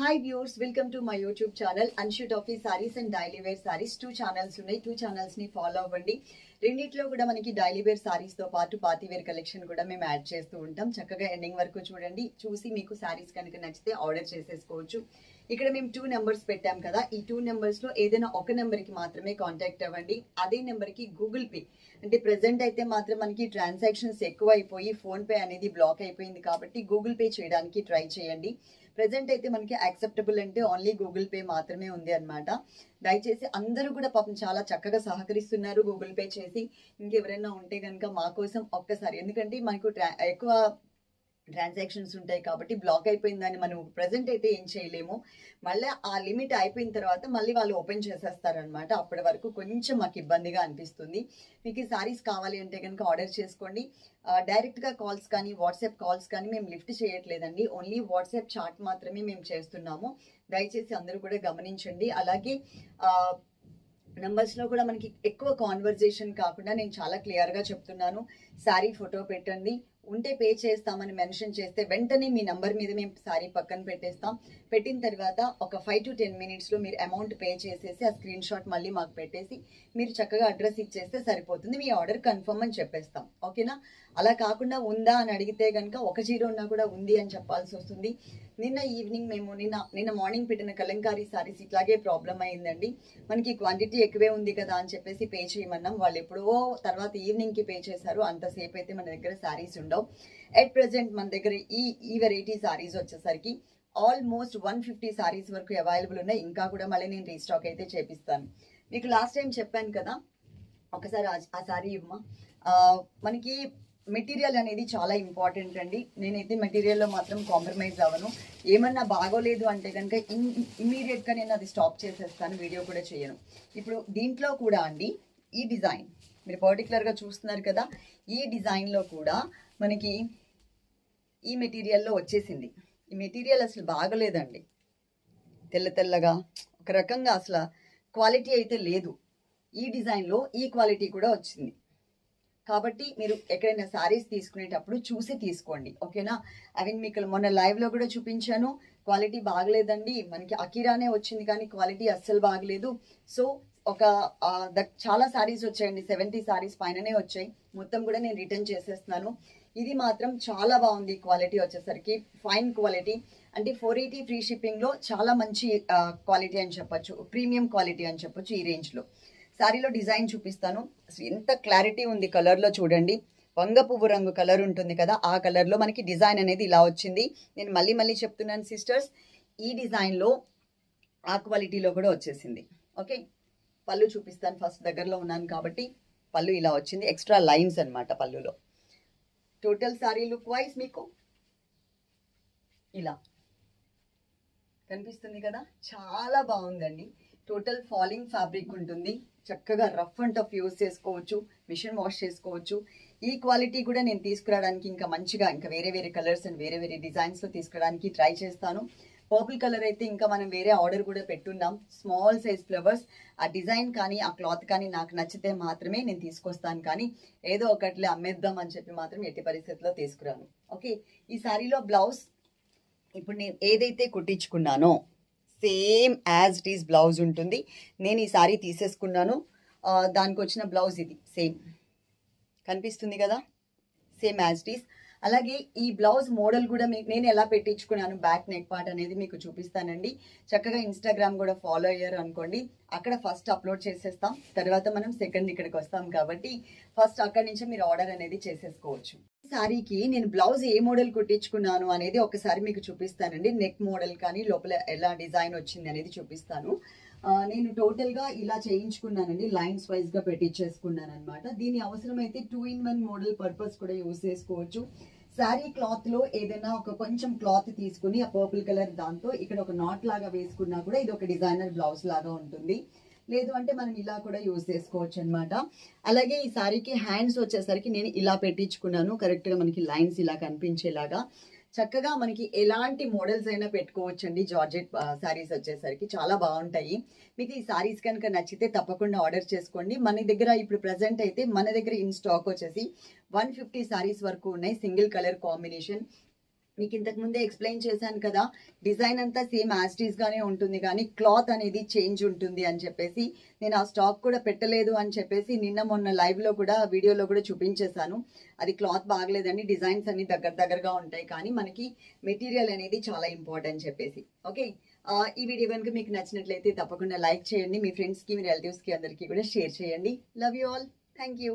Hi viewers welcome to my YouTube channel Anshu taffy sarees and daily wear sarees two channels ఉన్నాయి. Two ఛానల్స్ని follow అవ్వండి. రెండిట్లో కూడా మనకి డైలీ వేర్ సారీస్తో పాటు పార్టీ వేర్ కలెక్షన్ కూడా మేము యాడ్ చేస్తూ ఉంటాం. చక్కగా ఎండింగ్ వరకు చూడండి. చూసి మీకు సారీస్ కనుక నచ్చితే ఆర్డర్ చేసేసుకోవచ్చు. ఇక్కడ మేము టూ నెంబర్స్ పెట్టాం కదా. ఈ టూ నెంబర్స్లో ఏదైనా ఒక నెంబర్కి మాత్రమే కాంటాక్ట్ అవ్వండి. అదే నెంబర్కి గూగుల్ పే అంటే ప్రెసెంట్ అయితే మాత్రం మనకి ట్రాన్సాక్షన్స్ ఎక్కువ అయిపోయి ఫోన్ పే అనేది బ్లాక్ అయిపోయింది కాబట్టి గూగుల్ పే చేయడానికి ట్రై చేయండి. ప్రజెంట్ అయితే మనకి యాక్సెప్టబుల్ అంటే ఓన్లీ గూగుల్ పే మాత్రమే ఉంది అనమాట దయచేసి అందరూ కూడా పాపం చాలా చక్కగా సహకరిస్తున్నారు గూగుల్ పే చేసి. ఇంకెవరైనా ఉంటే కనుక మా కోసం ఒక్కసారి. ఎందుకంటే మనకు ట్రా- ఎక్కువ ట్రాన్సాక్షన్స్ ఉంటాయి కాబట్టి బ్లాక్ అయిపోయిందని మనం ప్రజెంట్ అయితే ఏం చేయలేము. మళ్ళీ ఆ లిమిట్ అయిపోయిన తర్వాత మళ్ళీ వాళ్ళు ఓపెన్ చేసేస్తారనమాట అప్పటి వరకు కొంచెం మాకు ఇబ్బందిగా అనిపిస్తుంది. మీకు ఈ సారీస్ కావాలి అంటే కనుక ఆర్డర్ చేసుకోండి. డైరెక్ట్గా కాల్స్ కానీ వాట్సాప్ కాల్స్ కానీ మేము లిఫ్ట్ చేయట్లేదండి. ఓన్లీ వాట్సాప్ చాట్ మాత్రమే మేము చేస్తున్నాము. దయచేసి అందరూ కూడా గమనించండి. అలాగే నెంబర్స్లో కూడా మనకి ఎక్కువ కాన్వర్జేషన్ కాకుండా నేను చాలా క్లియర్గా చెప్తున్నాను. శారీ ఫోటో పెట్టండి. ఉంటే పే చేస్తామని మెన్షన్ చేస్తే వెంటనే మీ నంబర్ మీద మేము శారీ పక్కన పెట్టేస్తాం. పెట్టిన తర్వాత ఒక ఫైవ్ టు టెన్ మినిట్స్లో మీరు అమౌంట్ పే చేసేసి ఆ స్క్రీన్ షాట్ మళ్ళీ మాకు పెట్టేసి మీరు చక్కగా అడ్రస్ ఇచ్చేస్తే సరిపోతుంది. మీ ఆర్డర్ కన్ఫర్మ్ అని చెప్పేస్తాం. ఓకేనా అలా కాకుండా ఉందా అని అడిగితే కనుక ఒక జీరో ఉన్నా కూడా ఉంది అని చెప్పాల్సి వస్తుంది. నిన్న ఈవినింగ్ మేము నిన్న నిన్న మార్నింగ్ పెట్టిన కలంకారీ సారీస్ ఇట్లాగే ప్రాబ్లం అయిందండి. మనకి క్వాంటిటీ ఎక్కువే ఉంది కదా అని చెప్పేసి పే చేయమన్నాం. వాళ్ళు ఎప్పుడో తర్వాత ఈవినింగ్కి పే చేశారు. అంతసేపు అయితే మన దగ్గర సారీస్ ఉండవు. అట్ ప్రెసెంట్ మన దగ్గర ఈ ఈ వెరైటీ సారీస్ వచ్చేసరికి ఆల్మోస్ట్ వన్ ఫిఫ్టీ సారీస్ వరకు అవైలబుల్ ఉన్నాయి. ఇంకా కూడా మళ్ళీ నేను రీస్టాక్ అయితే చేపిస్తాను. మీకు లాస్ట్ టైం చెప్పాను కదా ఒకసారి ఆ- సారీ ఇవ్వమా? మనకి మెటీరియల్ అనేది చాలా ఇంపార్టెంట్ అండి. నేనైతే మెటీరియల్లో మాత్రం కాంప్రమైజ్ అవ్వను. ఏమన్నా బాగోలేదు అంటే కనుక ఇమ్మీడియట్గా నేను అది స్టాప్ చేసేస్తాను. వీడియో కూడా చేయను. ఇప్పుడు దీంట్లో కూడా అండి ఈ డిజైన్ మీరు పర్టికులర్గా చూస్తున్నారు కదా ఈ డిజైన్లో కూడా మనకి ఈ మెటీరియల్లో వచ్చేసింది. ఈ మెటీరియల్ అసలు బాగలేదండి. తెల్ల తెల్లగా ఒక రకంగా అసలు క్వాలిటీ అయితే లేదు. ఈ డిజైన్లో ఈ క్వాలిటీ కూడా వచ్చింది. కాబట్టి మీరు ఎక్కడైనా శారీస్ తీసుకునేటప్పుడు చూసి తీసుకోండి. ఓకేనా? అవి మీకు మొన్న లైవ్లో కూడా చూపించాను. క్వాలిటీ బాగలేదండి. మనకి అకిరానే వచ్చింది కానీ క్వాలిటీ అస్సలు బాగలేదు. సో ఒక చాలా శారీస్ వచ్చాయండి. సెవెంటీ శారీస్ పైననే వచ్చాయి. మొత్తం కూడా నేను రిటర్న్ చేసేస్తున్నాను. ఇది మాత్రం చాలా బాగుంది క్వాలిటీ వచ్చేసరికి. ఫైన్ క్వాలిటీ అంటే ఫోర్ ఎయిటీ ఫ్రీ షిప్పింగ్లో చాలా మంచి క్వాలిటీ అని చెప్పొచ్చు. ప్రీమియం క్వాలిటీ అని చెప్పొచ్చు ఈ రేంజ్లో శారీలో డిజైన్ చూపిస్తాను. ఎంత క్లారిటీ ఉంది కలర్లో చూడండి. వంగ పువ్వు రంగు కలర్ ఉంటుంది కదా ఆ కలర్లో మనకి డిజైన్ అనేది ఇలా వచ్చింది. నేను మళ్ళీ మళ్ళీ చెప్తున్నాను సిస్టర్స్ ఈ డిజైన్లో ఆ క్వాలిటీలో కూడా వచ్చేసింది. ఓకే పళ్ళు చూపిస్తాను ఫస్ట్ దగ్గరలో ఉన్నాను కాబట్టి పళ్ళు ఇలా వచ్చింది. ఎక్స్ట్రా లైన్స్ అనమాట పళ్ళులో. టోటల్ సారీ లుక్ వైజ్ మీకు ఇలా కనిపిస్తుంది కదా? చాలా బాగుందండి. టోటల్ ఫాలింగ్ ఫ్యాబ్రిక్ ఉంటుంది. చక్కగా రఫ్ అండ్ టఫ్ యూస్ చేసుకోవచ్చు. మిషన్ వాష్ చేసుకోవచ్చు. ఈ క్వాలిటీ కూడా నేను తీసుకురావడానికి ఇంకా మంచిగా ఇంకా వేరే వేరే కలర్స్ అండ్ వేరే వేరే డిజైన్స్లో తీసుకురావడానికి ట్రై చేస్తాను. పర్పుల్ కలర్ అయితే ఇంకా మనం వేరే ఆర్డర్ కూడా పెట్టున్నాం. స్మాల్ సైజ్ ఫ్లవర్స్ ఆ డిజైన్ కానీ ఆ క్లాత్ కానీ నాకు నచ్చితే మాత్రమే నేను తీసుకొస్తాను కానీ ఏదో ఒకట్లే అమ్మేద్దాం అని చెప్పి మాత్రం ఎట్టి పరిస్థితుల్లో తీసుకురాను. ఓకే ఈ శారీలో బ్లౌజ్ ఇప్పుడు నేను ఏదైతే కుట్టించుకున్నానో same as it is blouse ఉంటుంది. నేను ఈ శారీ తీసేసుకున్నాను. దానికి వచ్చిన బ్లౌజ్ ఇది. సేమ్ కనిపిస్తుంది కదా? సేమ్ యాజ్ ఇట్ ఈస్ అలాగే ఈ బ్లౌజ్ మోడల్ కూడా మీకు నేను ఎలా పెట్టించుకున్నాను బ్యాక్ నెక్ పార్ట్ అనేది మీకు చూపిస్తానండి. చక్కగా ఇన్స్టాగ్రామ్ కూడా ఫాలో అయ్యారు అనుకోండి. అక్కడ ఫస్ట్ అప్లోడ్ చేసేస్తాం. తర్వాత మనం సెకండ్ ఇక్కడికి వస్తాం కాబట్టి ఫస్ట్ అక్కడి నుంచి మీరు ఆర్డర్ అనేది చేసేసుకోవచ్చు. సారీకి నేను బ్లౌజ్ ఏ మోడల్ కుట్టించుకున్నాను అనేది ఒకసారి మీకు చూపిస్తానండి. నెక్ మోడల్ కానీ లోపల ఎలా డిజైన్ వచ్చింది అనేది చూపిస్తాను. నేను టోటల్గా ఇలా చేయించుకున్నానండి లైన్స్ వైజ్గా పెట్టించేసుకున్నాను అనమాట దీని అవసరమైతే two in one model purpose కూడా యూస్ చేసుకోవచ్చు. శారీ క్లాత్లో ఏదైనా ఒక కొంచెం క్లాత్ తీసుకుని ఆ పర్పుల్ కలర్ దాంతో ఇక్కడ ఒక నాట్ లాగా వేసుకున్నా కూడా ఇది ఒక డిజైనర్ బ్లౌజ్ లాగా ఉంటుంది. లేదు అంటే మనం ఇలా కూడా యూజ్ చేసుకోవచ్చు అనమాట అలాగే ఈ సారీకి హ్యాండ్స్ వచ్చేసరికి నేను ఇలా పెట్టించుకున్నాను. కరెక్ట్గా మనకి లైన్స్ ఇలా కనిపించేలాగా. చక్కగా మనకి ఎలాంటి మోడల్స్ అయినా పెట్టుకోవచ్చండి జార్జెట్ శారీస్ వచ్చేసరికి. చాలా బాగుంటాయి. మీకు ఈ శారీస్ కనుక నచ్చితే తప్పకుండా ఆర్డర్ చేసుకోండి. మన దగ్గర ఇప్పుడు ప్రజెంట్ అయితే మన దగ్గర ఇన్ స్టాక్ వచ్చేసి వన్ ఫిఫ్టీ శారీస్ వరకు ఉన్నాయి. Single colour combination. మీకు ఇంతకు ముందే ఎక్స్ప్లెయిన్ చేశాను కదా డిజైన్ అంతా సేమ్ యాస్టీస్ గానే ఉంటుంది కానీ క్లాత్ అనేది చేంజ్ ఉంటుంది అని చెప్పేసి నేను ఆ స్టాక్ కూడా పెట్టలేదు అని చెప్పేసి నిన్న మొన్న లైవ్లో కూడా వీడియోలో కూడా చూపించేశాను. అది క్లాత్ బాగలేదని డిజైన్స్ అన్ని దగ్గర దగ్గరగా ఉంటాయి కానీ మనకి మెటీరియల్ అనేది చాలా ఇంపార్టెంట్ చెప్పేసి. ఓకే ఈ వీడియో కనుక మీకు నచ్చినట్లయితే తప్పకుండా లైక్ చేయండి. మీ ఫ్రెండ్స్కి మీ రిలేటివ్స్కి అందరికీ కూడా షేర్ చేయండి. Love you all thank you